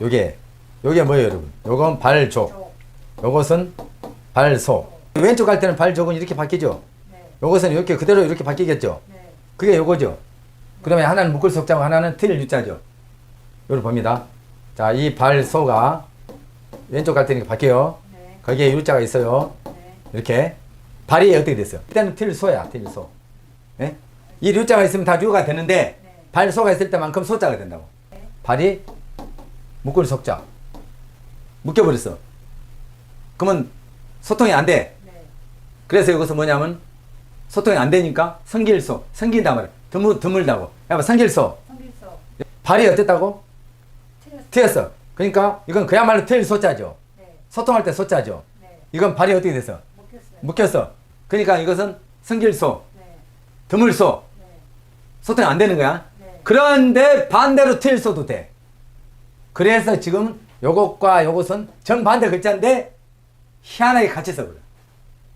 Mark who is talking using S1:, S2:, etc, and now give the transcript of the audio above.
S1: 요게 요게 뭐예요, 여러분? 요건 발족.
S2: 쪽.
S1: 요것은 발소. 왼쪽 갈 때는 발족은 이렇게 바뀌죠.
S2: 네.
S1: 요것은 이렇게 그대로 이렇게 바뀌겠죠.
S2: 네.
S1: 그게 요거죠. 그 다음에 하나는 묶을 속자고 하나는 틀 유자죠. 요를 봅니다. 자, 이 발소가 왼쪽 갈 때는 바뀌어요.
S2: 네.
S1: 거기에 유자가 있어요.
S2: 네.
S1: 이렇게 발이 어떻게 됐어요? 일단은 틀소야, 틀소. 예? 이 유자가 있으면 다 유가 되는데
S2: 네.
S1: 발소가 있을 때만큼 소자가 된다고.
S2: 네.
S1: 발이 묶을 속자. 묶여버렸어. 그러면 소통이 안 돼.
S2: 네.
S1: 그래서 이것은 뭐냐면 소통이 안 되니까 성길소. 성긴다 말이야. 드물, 드물다고. 야봐, 성길소.
S2: 성길서.
S1: 발이 어땠다고? 트였어. 그러니까 이건 그야말로 틀 소자죠.
S2: 네.
S1: 소통할 때 소자죠.
S2: 네.
S1: 이건 발이 어떻게 됐어?
S2: 먹혔어요.
S1: 묶였어. 그러니까 이것은 성길소,
S2: 네.
S1: 드물소.
S2: 네.
S1: 소통이 안 되는 거야.
S2: 네.
S1: 그런데 반대로 틀소도 돼. 그래서 지금 요것과 요것은 정반대 글자인데 희한하게 같이 써버려.